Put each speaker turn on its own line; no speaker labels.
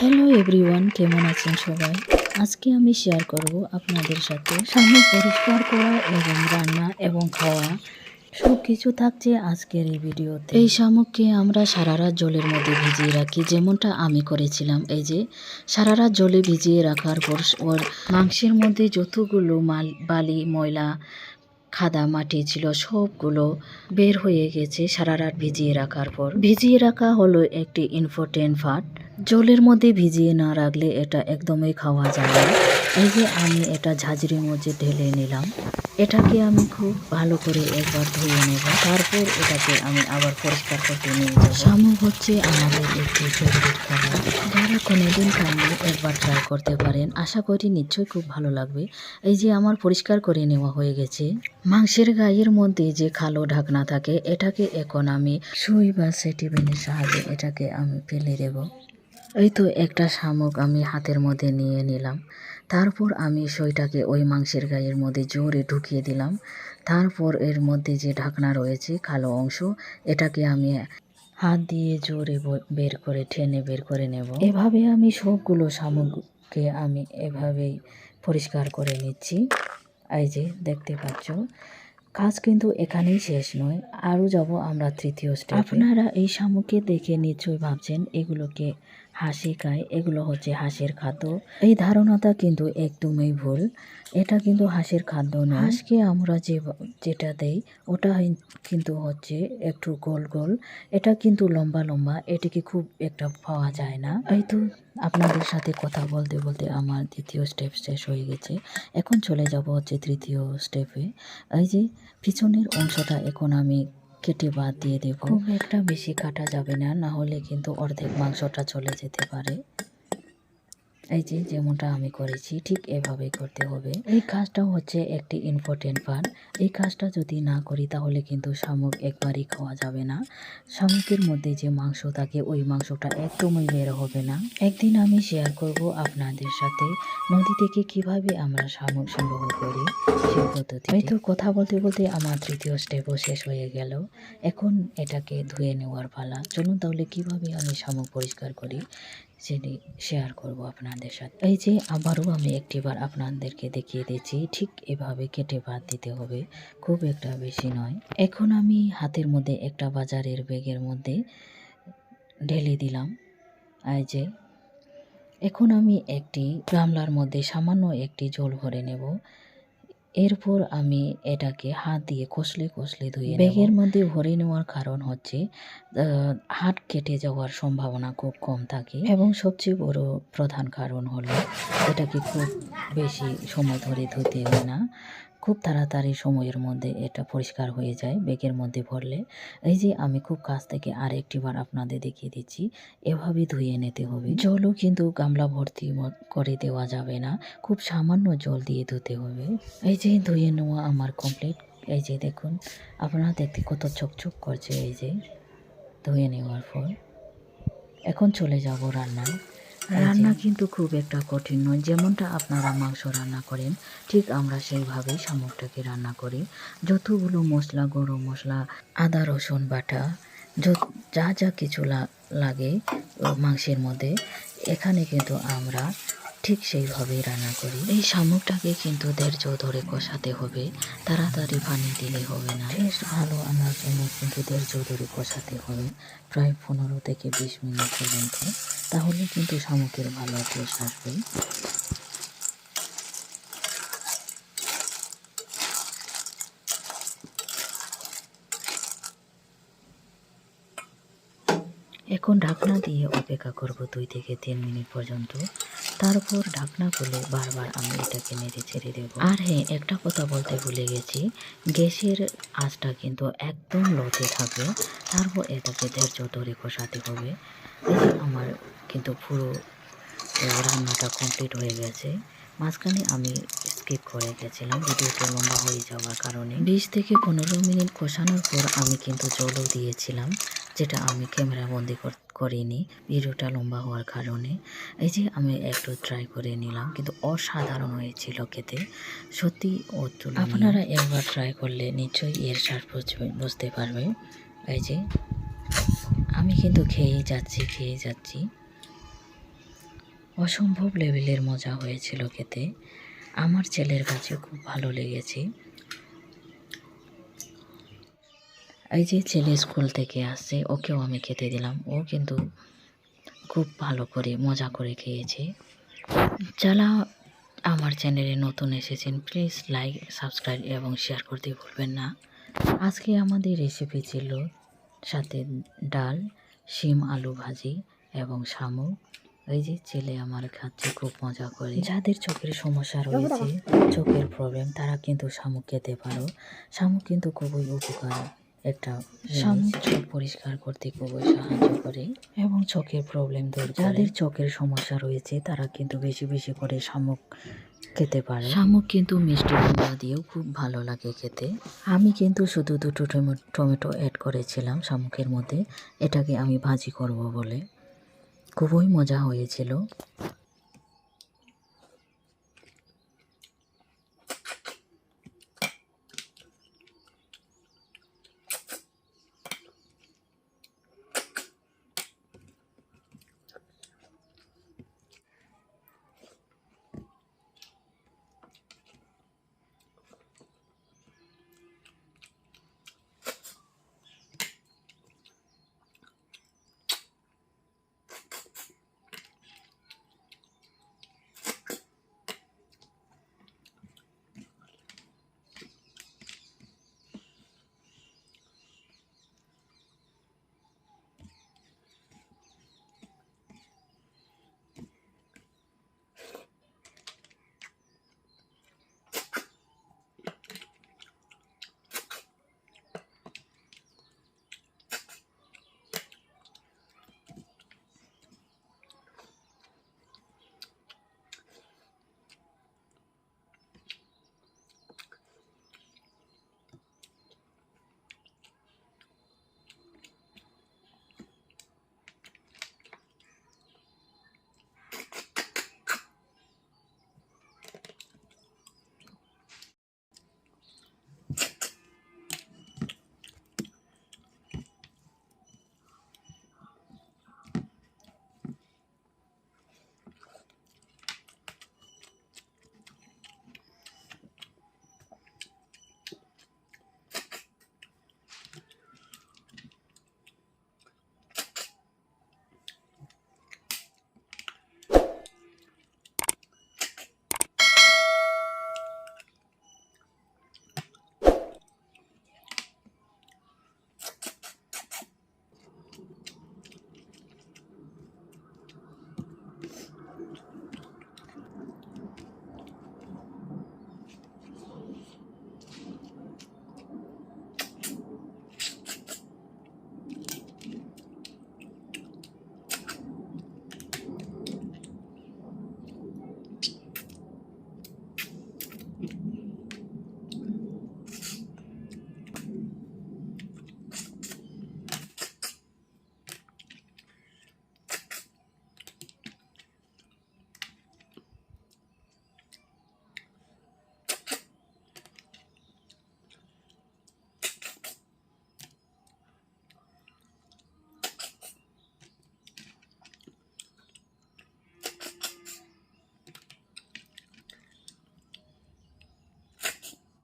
Hello everyone, কেমন আছেন সবাই? আজকে আমি শেয়ার করব আপনাদের সাথে শামুক পরিষ্কার করা এবং রান্না এবং খাওয়া। সব কিছু থাকছে আজকের এই ভিডিওতে। এই শামুককে আমরা সারা রাত জলের মধ্যে ভিজিয়ে রাখি, যেমনটা আমি করেছিলাম। এই যে, সারা রাত জলে ভিজিয়ে রাখার পর ওর মাংসের মধ্যে যতগুলো মাল, বালি, ময়লা, খাদা, মাটি ছিল, সবগুলো বের হয়ে গেছে সারা রাত ভিজিয়ে রাখার পর। ভিজিয়ে রাখা হলো একটি ইম্পর্টেন্ট ফাট জলের মধ্যে ভিজিয়ে না রাখলে এটা একদমই খাওয়া যায় না। এই যে আমি এটা ঝাঁঝরির মধ্যে ঢেলে নিলাম, এটাকে আমি খুব ভালো করে একবার ধুয়ে নেব, তারপর এটাকে আমি আবার পরিষ্কার করতে নিয়ে যাব। শামুক হচ্ছে আমাদের একটি ফেভারিট খাবার। যারা কোনোদিন খাননি একবার ট্রাই করতে পারেন, আশা করি নিশ্চয়ই খুব ভালো লাগবে। এই যে আমার পরিষ্কার করে নেওয়া হয়ে গেছে। মাংসের গায়ের মধ্যে যে কালো ঢাকনা থাকে, এটাকে এখন আমি সুই বা সেটিবেনের সাহায্যে এটাকে আমি ফেলে দেব। এই তো একটা শামুক আমি হাতের মধ্যে নিয়ে নিলাম। তারপর আমি সইটাকে ওই মাংসের গায়ের মধ্যে জোরে ঢুকিয়ে দিলাম। তারপর এর মধ্যে যে ঢাকনা রয়েছে, কালো অংশ, এটাকে আমি হাত দিয়ে জোরে বের করে, টেনে বের করে নেব। এভাবে আমি সবগুলো শামুককে আমি এভাবেই পরিষ্কার করে নিচ্ছি। এই যে, দেখতে পাচ্ছ? কাজ কিন্তু এখানেই শেষ নয়। আরও যাব আমরা তৃতীয় স্টেপ আপনারা এই শামুককে দেখে নিশ্চয়ই ভাবছেন, এগুলোকে হাসি খায় এগুলো হচ্ছে হাঁসের খাদ্য। এই ধারণাটা কিন্তু একদমই ভুল। এটা কিন্তু হাঁসের খাদ্য না। হাঁসকে আমরা যে যেটা দেই ওটা কিন্তু হচ্ছে একটু গোল গোল। এটা কিন্তু লম্বা লম্বা এটিকে খুব একটা পাওয়া যায় না। এই তো আপনাদের সাথে কথা বলতে বলতে আমার দ্বিতীয় স্টেপ শেষ হয়ে গেছে। এখন চলে যাব হচ্ছে তৃতীয় স্টেপে এই যে পিছনের অংশটা এখন আমি কেটে বাদ দিয়ে দেব খুব একটা বেশি কাটা যাবে না না হলে কিন্তু অর্ধেক মাংসটা চলে যেতে পারে। এই যে যেমনটা আমি করেছি, ঠিক এভাবেই করতে হবে। এই কাজটা হচ্ছে একটি ইম্পর্টেন্ট পার্ট এই কাজটা যদি না করি, তাহলে কিন্তু শামুক একবারই খাওয়া যাবে না। শামুকের মধ্যে যে মাংস থাকে, ওই মাংসটা একদমই বের হবে না। একদিন আমি শেয়ার করব আপনাদের সাথে, নদী থেকে কীভাবে আমরা শামুক সংগ্রহ করি, সেই পদ্ধতি এই তো কথা বলতে বলতে আমার তৃতীয় স্টেপও শেষ হয়ে গেল। এখন এটাকে ধুয়ে নেওয়ার পালা। চলুন তাহলে কীভাবে আমি শামুক পরিষ্কার করি? সেটি শেয়ার করব আপনাদের সাথে। এই যে, আবারও আমি একটিবার আপনাদেরকে দেখিয়ে দিচ্ছি, ঠিক এভাবে কেটে বাদ দিতে হবে, খুব একটা বেশি নয়। এখন আমি হাতের মধ্যে একটা বাজারের ব্যাগের মধ্যে ঢেলে দিলাম। এই যে, এখন আমি একটি গামলার মধ্যে সামান্য একটি জল ভরে নেব। এরপর আমি এটাকে হাত দিয়ে কষলে কষলে ধুয়ে ব্যাগের মধ্যে ভরে নেওয়ার কারণ হচ্ছে আহ, হাত কেটে যাওয়ার সম্ভাবনা খুব কম থাকে। এবং সবচেয়ে বড় প্রধান কারণ হলো এটাকে খুব বেশি সময় ধরে ধুতে হয় না। খুব তাড়াতাড়ি সময়ের মধ্যে এটা পরিষ্কার হয়ে যায় ব্যাগের মধ্যে ভরলে এই যে আমি খুব কাছ থেকে আর একটিবার আপনাদের দেখিয়ে দিচ্ছি, এভাবে ধুয়ে নিতে হবে। জলও কিন্তু গামলা ভর্তি করে দেওয়া যাবে না, খুব সামান্য জল দিয়ে ধুতে হবে। এই যে ধুয়ে নেওয়া আমার কমপ্লিট এই যে দেখুন, আপনারা দেখতে কত চকচক করছে এই যে, ধুয়ে নেওয়ার পর। এখন চলে যাব রান্নায়। রান্না কিন্তু খুব একটা কঠিন নয়, যেমনটা আপনারা মাংস রান্না করেন, ঠিক আমরা সেইভাবেই শামুকটাকে রান্না করি। যতগুলো মশলা, গরম মশলা, আদা, রসুন, বাটা যা যা কিছু লাগে মাংসের মধ্যে, এখানে কিন্তু আমরা ঠিক সেইভাবেই রান্না করি। এই শামুকটাকে কিন্তু ধৈর্য ধরে কষাতে হবে। তাড়াতাড়ি পানি দিলে হবে না। বেশ ভালো আনার জন্য কিন্তু ধৈর্য ধরে কষাতে হবে। প্রায় পনেরো থেকে বিশ মিনিট পর্যন্ত। তাহলে কিন্তু শামুকের ভালো টেস্ট আসবে। এখন ঢাকনা দিয়ে অপেক্ষা করব দুই থেকে তিন মিনিট পর্যন্ত। তারপর ঢাকনা খুলে বারবার আমি এটাকে নেড়ে ছেড়ে দেব। আর হ্যাঁ একটা কথা বলতে ভুলে গেছি। গ্যাসের আঁচটা কিন্তু একদম লোতে থাকবে। তারপর এটাকে ধৈর্য ধরে কষাতে হবে। আমার কিন্তু পুরো রান্নাটা কমপ্লিট হয়ে গেছে। মাঝখানে আমি স্কিপ করে গেছিলাম। ভিডিওটা লম্বা হয়ে যাওয়ার কারণে। বিশ থেকে পনেরো মিনিট কষানোর পর আমি কিন্তু জলও দিয়েছিলাম। যেটা আমি ক্যামেরা বন্দি কর- করিনি। ভিডিওটা লম্বা হওয়ার কারণে। এই যে আমি একটু ট্রাই করে নিলাম, কিন্তু অসাধারণ হয়েছিল খেতে। সত্যি আপনারা একবার ট্রাই করলে নিশ্চয়ই এর স্বাদ বুঝতে পারবে। এই যে, আমি কিন্তু খেয়েই যাচ্ছি খেয়ে যাচ্ছি। অসম্ভব লেভেলের মজা হয়েছিল খেতে। আমার ছেলের কাছে খুব ভালো লেগেছে। এই যে ছেলে স্কুল থেকে আসছে, ওকেও আমি খেতে দিলাম। ও কিন্তু খুব ভালো করে মজা করে খেয়েছে। যারা আমার চ্যানেলে নতুন এসেছেন প্লিজ লাইক সাবস্ক্রাইব এবং শেয়ার করতে ভুলবেন না। আজকে আমাদের রেসিপি ছিল সাথে ডাল, শিম, আলু ভাজি এবং শামুক এই যে ছেলে আমার খাচ্ছে, খুব মজা করে। যাদের চোখের সমস্যা রয়েছে, চোখের প্রবলেম তারা কিন্তু শামুক খেতে পারো। শামুক কিন্তু খুবই উপকার। একটা শামুক চোখ পরিষ্কার করতে খুবই সাহায্য করে। এবং চোখের প্রবলেম দূর যাদের চোখের সমস্যা রয়েছে তারা কিন্তু বেশি বেশি করে শামুক খেতে পারে। শামুক কিন্তু মিষ্টি কুমড়া দিয়েও খুব ভালো লাগে খেতে। আমি কিন্তু শুধু দুটো টমে- টমেটো অ্যাড করেছিলাম শামুকের মধ্যে। এটাকে আমি ভাজি করব বলে। খুবই মজা হয়েছিল।